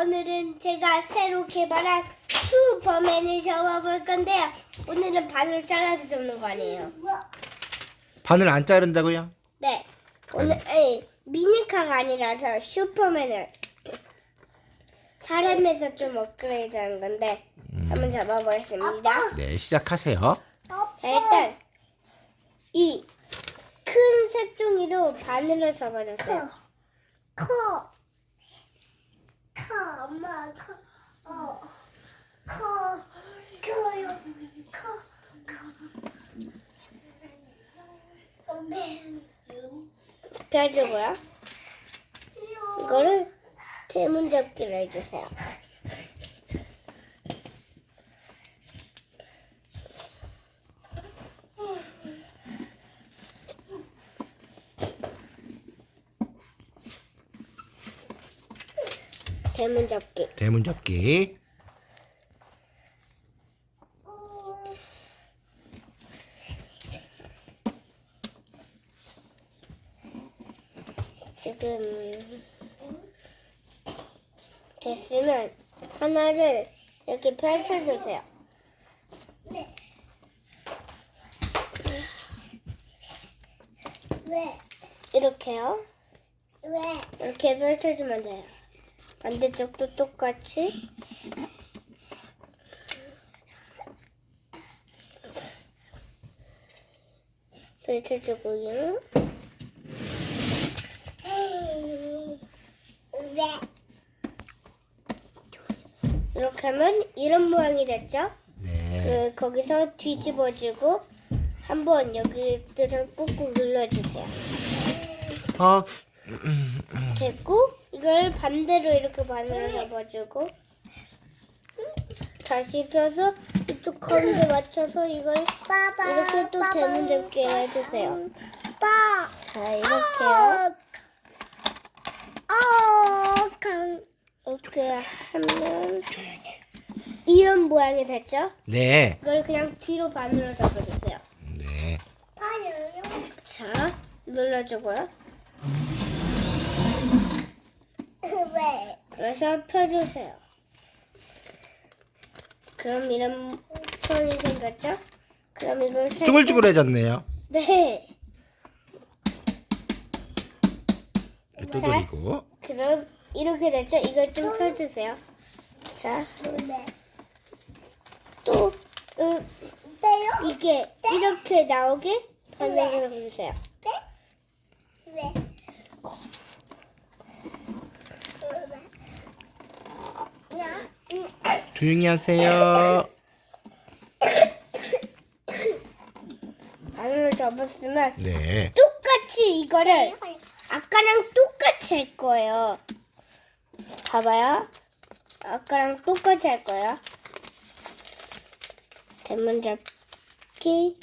오늘은 제가 새로 개발한 슈퍼맨을 접어볼 건데요. 오늘은 반을 잘라서 접는 거 아니에요. 바늘 안 자른다고요? 네. 오늘 아니, 미니카가 아니라서 슈퍼맨을 사람에서 좀 업그레이드 한 건데 한번 잡아보겠습니다. 네, 시작하세요. 자, 일단 이 큰 색종이로 반으로 접어줬어요. 커. 커. 엄마 커. 어. 커. 커요. 커. 커. 엄마. 펴주고요. 이거를 대문 접기를 해주세요. 대문 접기. 대문 접기. 지금 됐으면 하나를 이렇게 펼쳐주세요. 네. 왜? 이렇게요. 왜? 이렇게 펼쳐주면 돼요. 반대쪽도 똑같이. 펼쳐주고요. 왜? 이렇게 하면 이런 모양이 됐죠? 네. 그 거기서 뒤집어주고 한번 여기들을 꾹꾹 눌러주세요. 어, 됐고 이걸 반대로 이렇게 반으로 접어주고 다시 펴서 이쪽 가운데 맞춰서 이걸 빠바. 이렇게 또 대문 접기를 해주세요. 빠. 자 이렇게요. 어. 강. 이렇게 하면 이런 모양이 됐죠? 네. 이걸 그냥 뒤로 반으로 접어주세요. 네. 자 눌러주고요. 왜? 그래서 펴주세요. 그럼 이런 선이 생겼죠? 그럼 이걸 살짝- 쭈글쭈글해졌네요. 네. 두드리고. 그럼 이렇게 됐죠? 이걸 좀 펴주세요. 자, 왜? 또 으? 이게 이렇게 나오게 반응을 해주세요. 빼? 왜? 나? 조용히 하세요. 반응을 접었으면 네. 똑같이 이거를 아까랑 똑같이 할 거예요. 봐봐요. 아까랑 똑같이 할 거예요. 대문 잡기.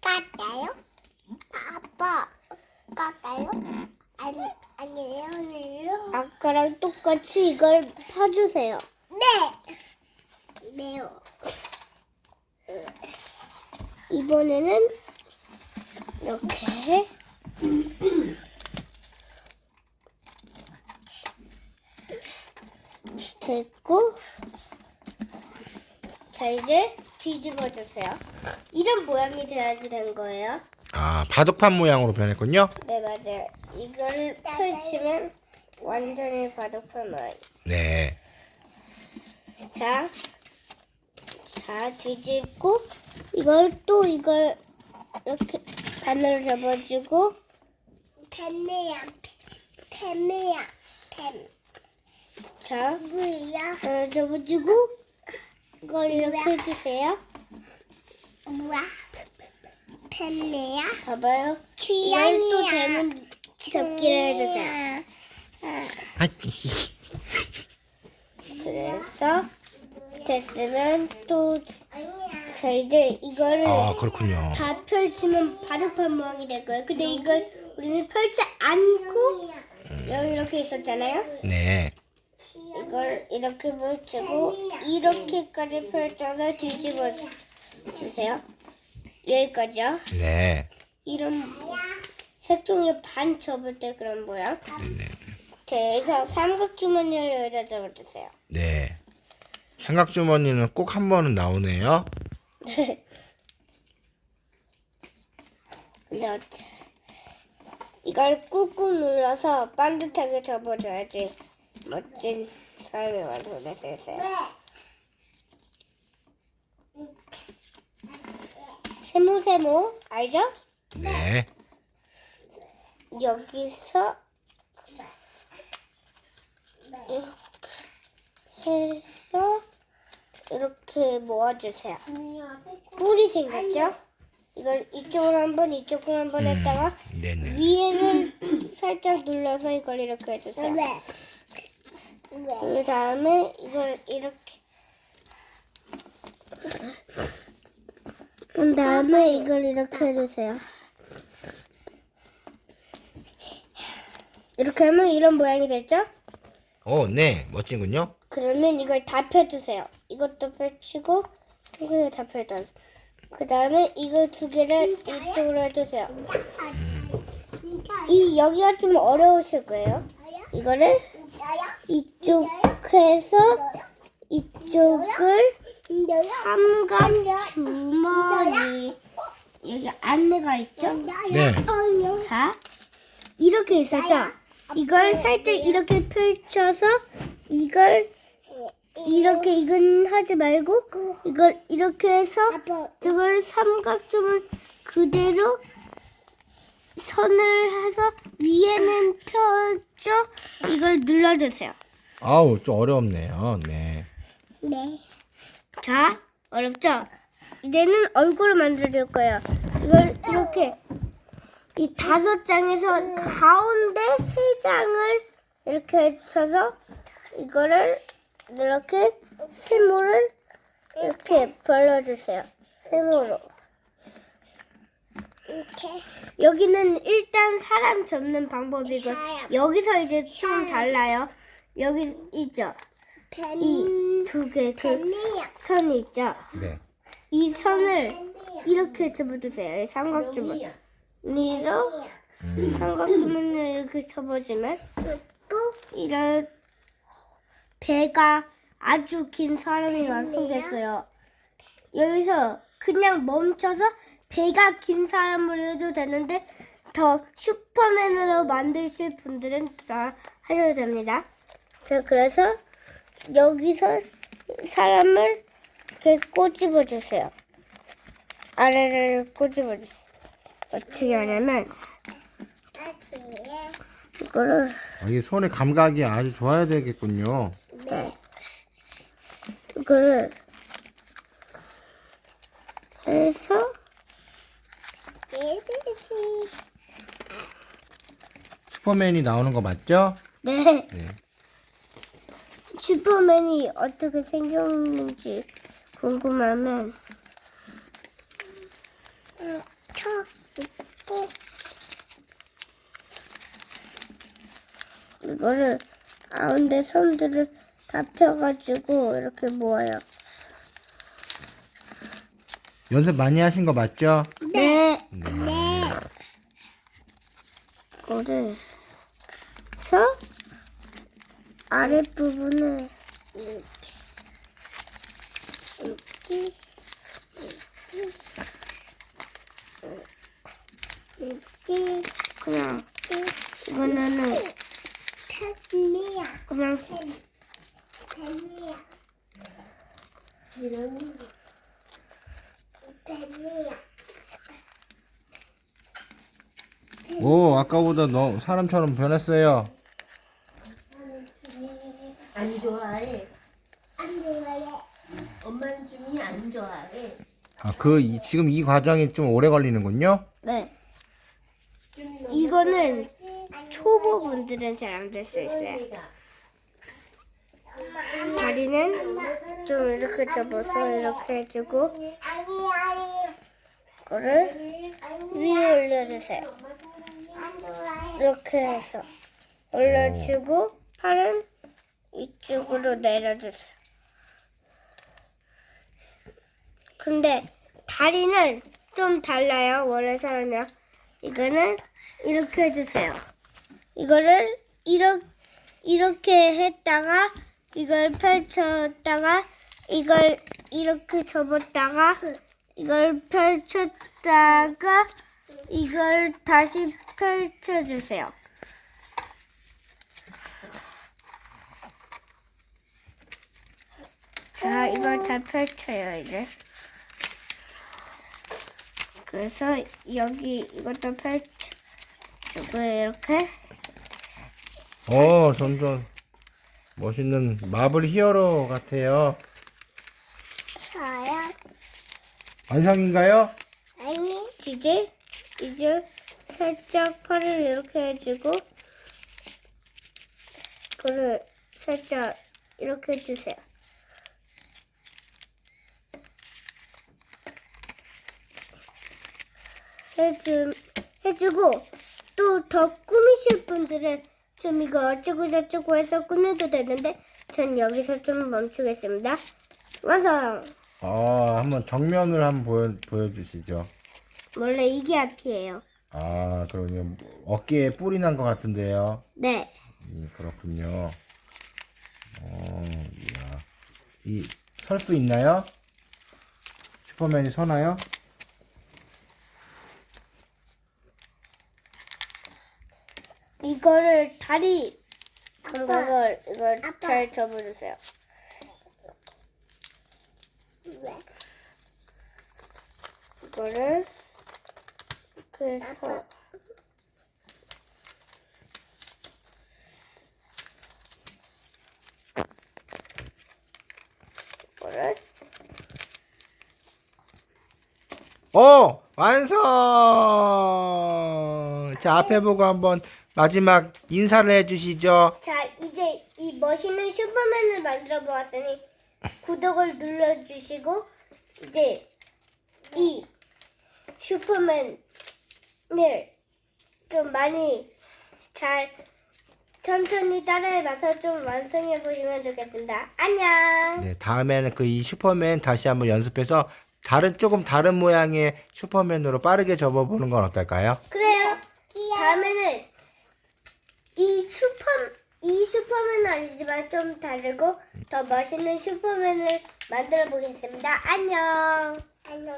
깎아요? 아빠, 깎아요? 아니, 아니에요, 아니에요. 아까랑 똑 같이 이걸 파주세요. 네. 네요. 이번에는 이렇게 됐고 자 이제 뒤집어 주세요. 이런 모양이 돼야지 된 거예요. 아, 바둑판 모양으로 변했군요. 네 맞아요. 이걸 펼치면 완전히 바둑판 모양. 네. 자, 자 뒤집고 이걸 또 이걸 이렇게 반으로 접어주고 펜이야, 펜이야, 펜. 자 뭐야? 어, 접어주고 이걸 이렇게 해주세요. 뭐야? 펜이야? 봐봐요. 이걸 또. 대문 접기를 해주세요. 아, 그래서 됐으면 또 이제 이거를 아, 그렇군요. 다 펼치면 바둑판 모양이 될 거예요. 근데 이걸 우리는 펼치 않고 여기 이렇게 있었잖아요. 네. 이걸 이렇게 펼치고 이렇게까지 펼쳐서 뒤집어 주세요. 여기까지요. 네. 이런 색종이 반 접을 때 그런 모양. 네. 이 렇게 해서 삼각 주머니를 여기다 접어주세요. 네. 삼각 주머니는 꼭 한 번은 나오네요. 근데 어째- 이걸 꾹꾹 눌러서 반듯하게 접어줘야지 멋진 사람이 완성될 수 있어요. 세모세모 알죠? 네. 여기서 이렇게 해서 이렇게 모아주세요. 뿔이 생겼죠? 이걸 이쪽으로 한번 이쪽으로 한번 했다가 네네. 위에는 살짝 눌러서 이걸 이렇게 해주세요. 왜? 그 다음에 이걸 이렇게 그 다음에 이걸 이렇게 해주세요. 이렇게 하면 이런 모양이 됐죠? 오, 네. 멋진군요. 그러면 이걸 다 펴주세요. 이것도 펼치고 이거 다 펴줘. 그 다음에 이거 두 개를 이쪽으로 해주세요. 이 여기가 좀 어려우실 거예요. 이거를 이쪽에서 이쪽을 삼각 주머니 여기 안내가 있죠? 네. 자 이렇게 있었죠? 이걸 살짝 이렇게 펼쳐서 이걸 이렇게 이건 하지 말고 이걸 이렇게 해서 이걸 삼각형을 그대로 선을 해서 위에는 펴죠 이걸 눌러주세요. 아우, 좀 어렵네요. 네. 네. 자, 어렵죠? 이제는 얼굴을 만들어줄 거예요. 이걸 이렇게 이 다섯 장에서 가운데 세 장을 이렇게 쳐서 이거를 이렇게 세모를 이렇게 벌려주세요. 세모로. 이렇게. 여기는 일단 사람 접는 방법이고 사람. 여기서 이제 좀 달라요. 여기 있죠? 이 두 개 그 뱀이야. 선이 있죠? 네. 이 선을 이렇게 접어주세요. 이 삼각주머니로 음. 삼각주머니를 이렇게 접어주면 이런 배가 아주 긴 사람이 완성됐어요. 여기서 그냥 멈춰서 배가 긴 사람을 해도 되는데 더 슈퍼맨으로 만드실 분들은 다 하셔도 됩니다. 자, 그래서 여기서 사람을 이렇게 꼬집어 주세요. 아래를 꼬집어 주세요. 어떻게 하냐면 이거를 아, 이게 손의 감각이 아주 좋아야 되겠군요. 네. 이거를 해서 슈퍼맨이 나오는 거 맞죠? 네 네. 슈퍼맨이 어떻게 생겼는지 궁금하면 쳐. 이렇게. 이거를 가운데 선들을 다 펴가지고 이렇게 모아요. 연습 많이 하신 거 맞죠? 네. 네. 이거를 해서 아랫부분을 이렇게 이렇게. 이거는 뱀이야. 그냥 뱀이야. 뱀이야. 오, 아까보다 너 사람처럼 변했어요. 안 좋아해. 안 좋아해. 엄마는 중이 안 좋아해. 아, 그 이- 지금 이 과정이 좀 오래 걸리는군요. 네. 이거는 초보분들은 잘 안 될 수 있어요. 다리는 좀 이렇게 접어서 이렇게 해주고. 이거를 위에 올려주세요. 이렇게 해서 올려주고 팔은 이쪽으로 내려주세요. 근데 다리는 좀 달라요. 원래 사람이랑 이거는 이렇게 해주세요. 이거를 이렇게 이렇게 했다가 이걸 펼쳤다가 이걸 이렇게 접었다가 이걸 펼쳤다가 이걸 다시 펼쳐주세요. 자, 이걸 다 펼쳐요, 이제. 그래서 여기 이것도 펼쳐주고 이렇게 어, 점점 멋있는 마블 히어로 같아요. 저요? 완성인가요? 아니, 이제 이제 살짝 팔을 이렇게 해주고 그를 살짝 이렇게 해주세요. 해주 해주고 또 더 꾸미실 분들은 좀 이거 어쩌고 저쩌고 해서 꾸며도 되는데 전 여기서 좀 멈추겠습니다. 완성. 어, 한번 정면을 한번 보여, 보여주시죠. 원래 이게 앞이에요. 아, 그러면 어깨에 뿔이 난 것 같은데요. 네. 예, 그렇군요. 어, 이야. 이, 설 수 있나요? 슈퍼맨이 서나요? 이거를 다리 감각을 이걸 아빠. 잘 접어주세요. 왜? 이거를 그래서 이거를 오! 완성! 자, 앞에 보고 한번 마지막 인사를 해주시죠. 자 이제 이 멋있는 슈퍼맨을 만들어 보았으니 구독을 눌러주시고 이제 이 슈퍼맨을 좀 많이 잘 천천히 따라해봐서 좀 완성해 보시면 좋겠습니다. 안녕. 네, 다음에는 그 이 슈퍼맨 다시 한번 연습해서 다른, 조금 다른 모양의 슈퍼맨으로 빠르게 접어보는 건 어떨까요? 그래요. 다음에는 이 슈퍼 이 슈퍼맨은 아니지만 좀 다르고 더 멋있는 슈퍼맨을 만들어 보겠습니다. 안녕. 안녕.